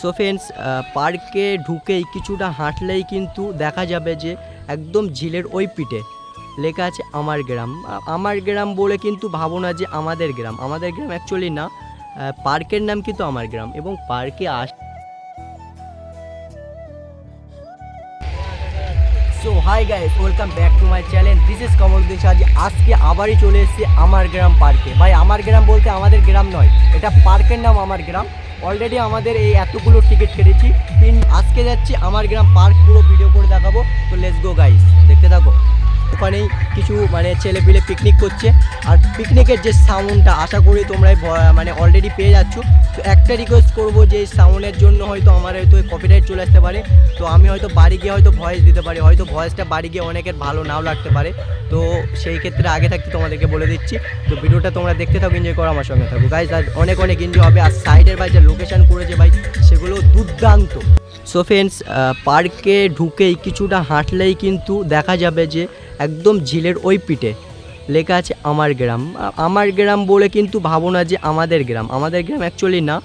So friends পার্কে ঢুকেই কিছুটা হাঁটলেই কিন্তু দেখা যাবে যে একদম ঝিলের ওই পিঠে লেখা আছে আমার গ্রাম। আমার গ্রাম বলে কিন্তু ভাবো না যে আমাদের গ্রাম। আমাদের গ্রাম অ্যাকচুয়ালি না। পার্কের নাম কিন্তু আমার গ্রাম এবং পার্কে আস so hi guys welcome back to my channel this is Kamal দিশাজ আজকে আবারই চলে এসেছি আমার গ্রাম পার্কে ভাই, আমার গ্রাম বলতে আমাদের গ্রাম নয়। এটা পার্কের নাম আমার গ্রাম। অলরেডি আমাদের এই এতগুলো টিকিট কেটেছি। আজকে যাচ্ছি আমার গ্রাম পার্ক পুরো ভিডিও করে দেখাবো। তো লেটস গো গাইস দেখতে থাকো। ওখানেই কিছু মানে ছেলে পিলে পিকনিক করছে। আর পিকনিকের যে সাউন্ডটা আশা করি তোমরা মানে অলরেডি পেয়ে যাচ্ছ। তো একটা রিকোয়েস্ট করব যে সাউন্ডের জন্য হয়তো আমার হয়তো কপিরাইট চলে আসতে পারে। তো আমি হয়তো বাড়ি গিয়ে হয়তো ভয়েস দিতে পারি। হয়তো ভয়েসটা বাড়ি গিয়ে অনেকের ভালো নাও লাগতে পারে। তো সেই ক্ষেত্রে আগে থাকতে তোমাদেরকে বলে দিচ্ছি। তো ভিডিওটা তোমরা দেখতে থাকো এনজয় করো, আমার সঙ্গে থাকো। গাইজ আর অনেক অনেক এনজয় হবে। আর সাইডের ভাই যে লোকেশান করেছে ভাই, সেগুলো দুর্দান্ত। সো ফ্রেন্ডস পার্কে ঢুকেই কিছুটা হাঁটলেই কিন্তু দেখা যাবে যে একদম ঝিলের ওই পিঠে লেখা আছে আমার গ্রাম। আমার গ্রাম বলে কিন্তু ভাবো না যে আমাদের গ্রাম। আমাদের গ্রাম অ্যাকচুয়ালি না।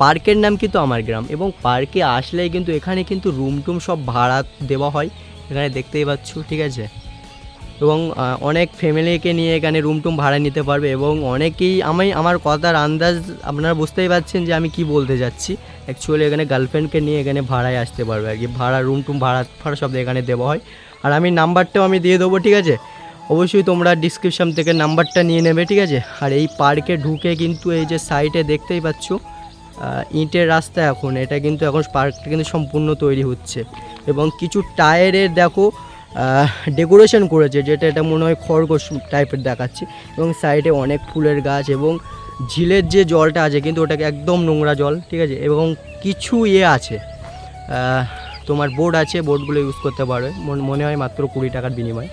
পার্কের নাম কিন্তু আমার গ্রাম এবং পার্কে আসলেই কিন্তু এখানে কিন্তু রুম টুম সব ভাড়া দেওয়া হয়। এখানে দেখতেই পাচ্ছ, ঠিক আছে? এবং অনেক ফ্যামিলিকে নিয়ে এখানে রুম টুম ভাড়া নিতে পারবে এবং অনেকেই আমি, আমার কথার আন্দাজ আপনারা বুঝতেই পারছেন যে আমি কি বলতে যাচ্ছি। অ্যাকচুয়ালি এখানে গার্লফ্রেন্ডকে নিয়ে এখানে ভাড়ায় আসতে পারবে আর কি। ভাড়া রুম টুম ভাড়া ফাড়া সব এখানে দেওয়া হয়। আর আমি নাম্বারটাও আমি দিয়ে দেবো, ঠিক আছে? অবশ্যই তোমরা ডিসক্রিপশন থেকে নাম্বারটা নিয়ে নেবে, ঠিক আছে? আর এই পার্কে ঢুকে কিন্তু এই যে সাইডে দেখতেই পাচ্ছ ইটের রাস্তা এখন। এটা কিন্তু এখন পার্কটা কিন্তু সম্পূর্ণ তৈরি হচ্ছে। এবং কিছু টায়ারের দেখো ডেকোরেশন করেছে, যেটা, এটা মনে হয় খরগোশ টাইপের দেখাচ্ছে। এবং সাইডে অনেক ফুলের গাছ এবং ঝিলের যে জলটা আছে, কিন্তু ওটাকে একদম নোংরা জল, ঠিক আছে? এবং কিছু ইয়ে আছে। তোমার বোর্ড আছে বোর্ডগুলো ইউজ করতে পারবে। মন- হয় মাত্র কুড়ি টাকার বিনিময়।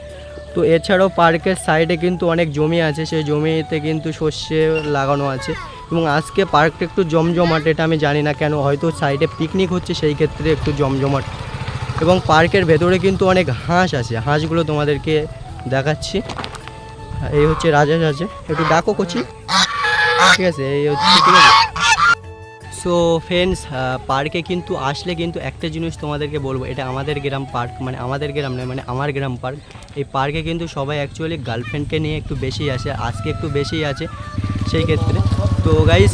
তো এছাড়াও পার্কের সাইডে কিন্তু অনেক জমি আছে সেই জমিতে কিন্তু শস্যে লাগানো আছে। এবং আজকে পার্কটা একটু জমজমাট, এটা আমি জানি না কেন, হয়তো সাইডে পিকনিক হচ্ছে, সেই ক্ষেত্রে একটু জমজমাট। এবং পার্কের ভেতরে কিন্তু অনেক হাঁস আছে। হাঁসগুলো তোমাদেরকে দেখাচ্ছি। এই হচ্ছে রাজহাঁস আছে একটু ডাকো কচি। ঠিক আছে, এই হচ্ছে, ঠিক আছে। সো ফ্রেন্ডস পার্কে কিন্তু আসলে কিন্তু একটা জিনিস তোমাদেরকে বলব, এটা আমাদের গ্রাম পার্ক মানে আমাদের গ্রাম নয় মানে আমার গ্রাম পার্ক এই পার্কে কিন্তু সবাই অ্যাকচুয়ালি গার্লফ্রেন্ডকে নিয়ে একটু বেশি আসে, আজকে একটু বেশি আছে সেই ক্ষেত্রে। তো গাইস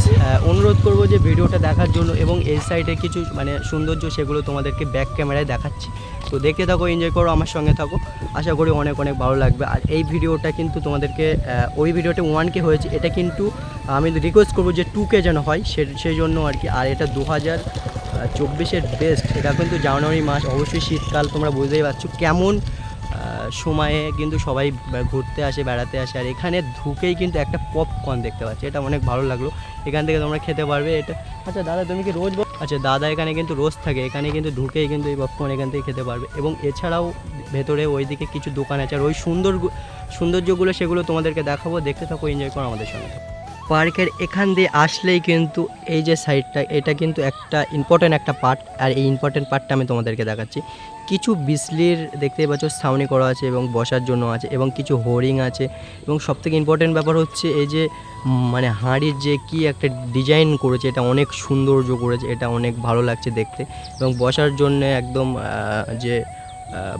অনুরোধ করব যে ভিডিওটা দেখার জন্য এবং এই সাইডে কিছু মানে সৌন্দর্য সেগুলো তোমাদেরকে ব্যাক ক্যামেরায় দেখাচ্ছি। তো দেখতে থাকো এনজয় করো, আমার সঙ্গে থাকো। আশা করি অনেক অনেক ভালো লাগবে। আর এই ভিডিওটা কিন্তু তোমাদেরকে ওই ভিডিওটা ওয়ান কে হয়েছে, এটা কিন্তু আমি রিকোয়েস্ট করব যে টু কে যেন হয়, সে- সেই জন্য আর কি। আর এটা দু হাজার চব্বিশের বেস্ট এটা কিন্তু জানুয়ারি মাস, অবশ্যই শীতকাল, তোমরা বুঝতেই পারছ কেমন সময়ে কিন্তু সবাই ঘুরতে আসে, বেড়াতে আসে। আর এখানে ঢুকেই কিন্তু একটা পপকর্ন দেখতে পাচ্ছি। এটা অনেক ভালো লাগল। এখান থেকে তোমরা খেতে পারবে। এটা আচ্ছা দাদা, তুমি কি রোজ আচ্ছা দাদা এখানে কিন্তু রোজ থাকে। এখানে কিন্তু ঢুকেই কিন্তু এই পপকর্ন এখান থেকে খেতে পারবে। এবং এছাড়াও ভেতরে ওইদিকে কিছু দোকান আছে। আর ওই সুন্দর সৌন্দর্যগুলো সেগুলো তোমাদেরকে দেখাবো। দেখতে থাকো এনজয় করো আমাদের সঙ্গে। পার্কের এখান দিয়ে আসলেই কিন্তু এই যে সাইডটা এটা কিন্তু একটা ইম্পর্ট্যান্ট একটা পার্ট আর এই ইম্পর্ট্যান্ট পার্টটা আমি তোমাদেরকে দেখাচ্ছি। কিছু বিসলির দেখতে পাচ্ছ, ছাউনি করা আছে এবং বসার জন্য আছে এবং কিছু হোর্ডিং আছে এবং সবথেকে ইম্পর্ট্যান্ট ব্যাপার হচ্ছে এই যে মানে হাঁড়ির যে কি একটা ডিজাইন করেছে, এটা অনেক সৌন্দর্য করেছে, এটা অনেক ভালো লাগছে দেখতে এবং বসার জন্য একদম যে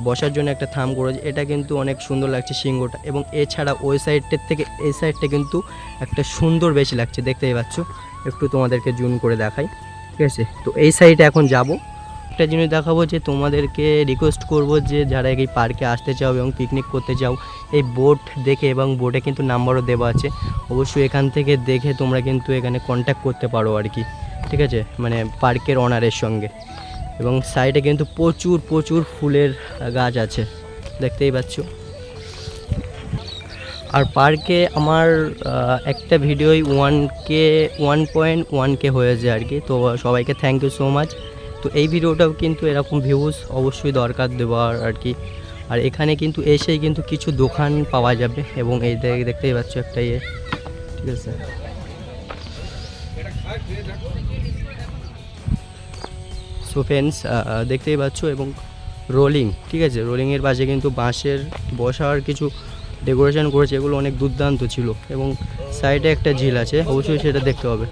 বসার জন্য একটা থাম করেছে এটা কিন্তু অনেক সুন্দর লাগছে সিংহটা। এবং এছাড়া ওই সাইডটার থেকে, এই সাইডটা কিন্তু একটা সুন্দর বেশি লাগছে, দেখতেই পাচ্ছ? একটু তোমাদেরকে জুম করে দেখাই, ঠিক আছে? তো এই সাইডে এখন যাব। একটা জিনিস দেখাবো যে, তোমাদেরকে রিকোয়েস্ট করব যে, যারা এই পার্কে আসতে চাও এবং পিকনিক করতে চাও, এই বোট দেখে এবং বোটে কিন্তু নাম্বারও দেওয়া আছে। অবশ্যই এখান থেকে দেখে তোমরা কিন্তু এখানে কন্ট্যাক্ট করতে পারো আর কি, ঠিক আছে? মানে পার্কের অনারের সঙ্গে। এবং সাইডে কিন্তু প্রচুর প্রচুর ফুলের গাছ আছে। দেখতেই পাচ্ছ। আর পার্কে আমার একটা ভিডিওই one K one point one K হয়েছে আর কি। তো সবাইকে থ্যাংক ইউ সো মাচ তো এই ভিডিওটাও কিন্তু এরকম ভিউজ অবশ্যই দরকার দেওয়ার আর কি। আর এখানে কিন্তু এসেই কিন্তু কিছু দোকান পাওয়া যাবে এবং এই দেখতেই পাচ্ছ একটা ইয়ে। ঠিক আছে। সো ফ্রেন্ডস দেখতেই পাচ্ছ এবং রোলিং ঠিক আছে? রোলিংয়ের পাশে কিন্তু বাঁশের বসার কিছু ডেকোরেশন করেছে, এগুলো অনেক দুর্দান্ত ছিল এবং সাইডে একটা ঝিল আছে, অবশ্যই সেটা দেখতে হবে।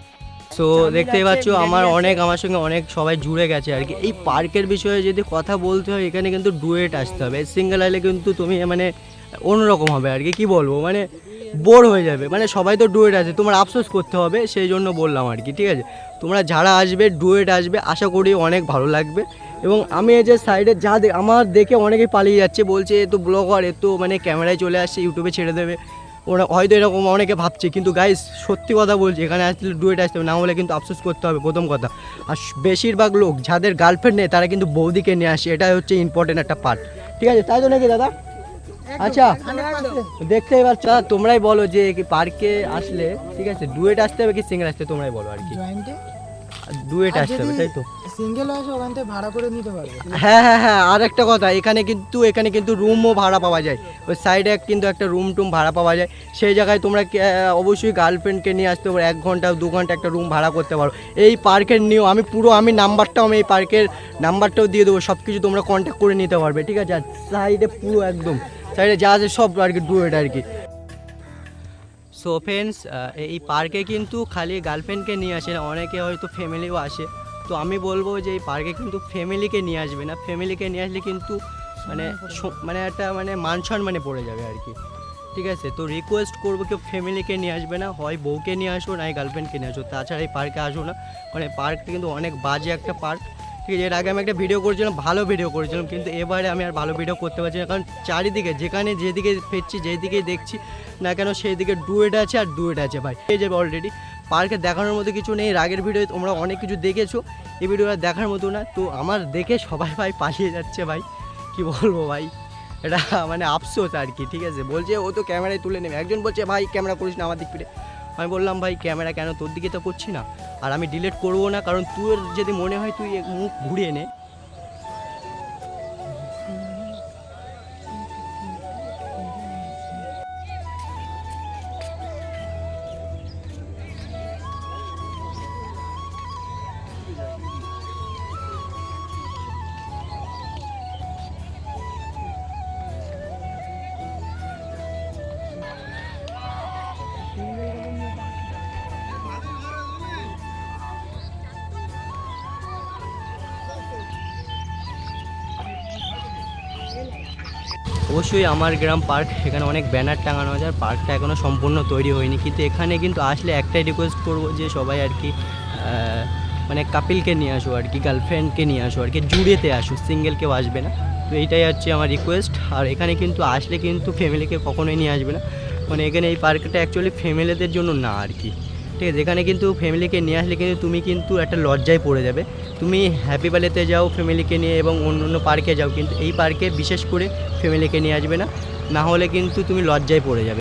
সো দেখতেই পাচ্ছ, আমার অনেক, আমার সঙ্গে অনেক সবাই জুড়ে গেছে আর কি। এই পার্কের বিষয়ে যদি কথা বলতে হয়, এখানে কিন্তু ডুয়েট আসতে হবে। সিঙ্গেল আইলে কিন্তু তুমি মানে অন্যরকম হবে আর কি, কী বলব? মানে বোর হয়ে যাবে। মানে সবাই তো ডুয়েট আছে, তোমার আফসোস করতে হবে, সেই জন্য বললাম আর কি, ঠিক আছে? তোমরা যারা আসবে, ডুয়েট আসবে, আশা করি অনেক ভালো লাগবে। এবং আমি এই যে সাইডে যা আমার দেখে অনেকেই পালিয়ে যাচ্ছে, বলছে, এ তো ব্লগার এ তো মানে ক্যামেরায় চলে আসছে ইউটিউবে ছেড়ে দেবে। ওরা হয়তো এরকম অনেকে ভাবছে, কিন্তু গাইস সত্যি কথা বলছি, এখানে আসলে ডুয়েট আসতে হবে, না হলে কিন্তু আফসোস করতে হবে, প্রথম কথা। আর বেশিরভাগ লোক, যাদের গার্লফ্রেন্ড নেই, তারা কিন্তু বৌদিকে নিয়ে আসে, এটাই হচ্ছে ইম্পর্টেন্ট একটা পার্ট ঠিক আছে? তাই তো নাকি দাদা? আচ্ছা। দেখতেই পাচ্ছ তোমরাই বলো যে পার্কে আসলে ঠিক আছে ডুয়েট আসতে হবে কি সিঙ্গেল আসতে তোমরাই বলো আর কি। ডুয়েট আসতে হবে তাই তো? সিঙ্গেল আসে ওখান থেকে ভাড়া করে নিতে পারবে। হ্যাঁ হ্যাঁ হ্যাঁ আর একটা কথা এখানে কিন্তু এখানে কিন্তু রুমও ভাড়া পাওয়া যায়। ওই সাইডে কিন্তু একটা রুম টুম ভাড়া পাওয়া যায়। সেই জায়গায় তোমরা অবশ্যই গার্লফ্রেন্ডকে নিয়ে আসতে পারো এক ঘণ্টা দু ঘণ্টা একটা রুম ভাড়া করতে পারো। এই পার্কের নিয়েও আমি পুরো আমি নাম্বারটাও আমি এই পার্কের নাম্বারটাও দিয়ে দেবো সব কিছু তোমরা কন্ট্যাক্ট করে নিতে পারবে ঠিক আছে? আর সাইডে পুরো একদম সাইডে যা আছে সব আর কি ডুয়েট আর কি। সো ফ্রেন্ডস এই পার্কে কিন্তু খালি গার্লফ্রেন্ডকে নিয়ে আসে না, অনেকে হয়তো ফ্যামিলিও আসে। তো আমি বলব যে এই পার্কে কিন্তু ফ্যামিলিকে নিয়ে আসবে না। ফ্যামিলিকে নিয়ে আসলে কিন্তু মানে মানে একটা মানে মান সম্মানে পড়ে যাবে আর কি। ঠিক আছে? তো রিকোয়েস্ট করব কেউ ফ্যামিলিকে নিয়ে আসবে না, হয় বউকে নিয়ে আসো নাই গার্লফ্রেন্ডকে নিয়ে আসো তাছাড়া এই পার্কে আসো না। মানে পার্কটা কিন্তু অনেক বাজে একটা পার্ক ঠিক আছে, এর আগে আমি একটা ভিডিও করেছিলাম, ভালো ভিডিও করেছিলাম, কিন্তু এবারে আমি আর ভালো ভিডিও করতে পারছি না, কারণ চারিদিকে, যেখানে যেদিকে ফিরছি যেদিকে দেখছি না কেন সেই দিকে ডুয়েট আছে আর ডুয়েট আছে ভাই। পেয়ে যাবে অলরেডি পার্কে দেখানোর মতো কিছু নেই রাগের ভিডিও তোমরা অনেক কিছু দেখেছ, এই ভিডিওটা দেখার মতো না, তো আমার দেখে সবাই ভাই পালিয়ে যাচ্ছে ভাই, কি বলব ভাই? এটা মানে আফসোস আর কি, ঠিক আছে? বলছে, ও তো ক্যামেরায় তুলে নেবে। একজন বলছে, ভাই ক্যামেরা করিস না আমার দিক ফিরে। আমি বললাম, ভাই ক্যামেরা কেন? তোর দিকে তো করছি না। আর আমি ডিলেট করব না কারণ তোর যদি মনে হয় তুই মুখ ঘুরিয়ে নে। অবশ্যই আমার গ্রাম পার্ক, সেখানে অনেক ব্যানার টাঙানো আছে আর পার্কটা এখনও সম্পূর্ণ তৈরি হয়নি। কিন্তু এখানে কিন্তু আসলে একটাই রিকোয়েস্ট করব যে সবাই আর কি মানে কাপিলকে নিয়ে আসো আর কি গার্লফ্রেন্ডকে নিয়ে আসো আর কি, জুড়েতে আসো সিঙ্গেল কেউ আসবে না। তো এইটাই হচ্ছে আমার রিকোয়েস্ট আর এখানে কিন্তু আসলে কিন্তু ফ্যামিলিকে কখনোই নিয়ে আসবে না। মানে এখানে এই পার্কটা অ্যাকচুয়ালি ফ্যামিলিদের জন্য না আর কি। ঠিক আছে এখানে কিন্তু ফ্যামিলিকে নিয়ে আসলে কিন্তু তুমি কিন্তু একটা লজ্জায় পড়ে যাবে। তুমি হ্যাপি ভ্যালিতে যাও ফ্যামিলিকে নিয়ে এবং অন্য অন্য পার্কে যাও, কিন্তু এই পার্কে বিশেষ করে ফ্যামিলিকে নিয়ে আসবে না। না হলে কিন্তু তুমি লজ্জায় পড়ে যাবে।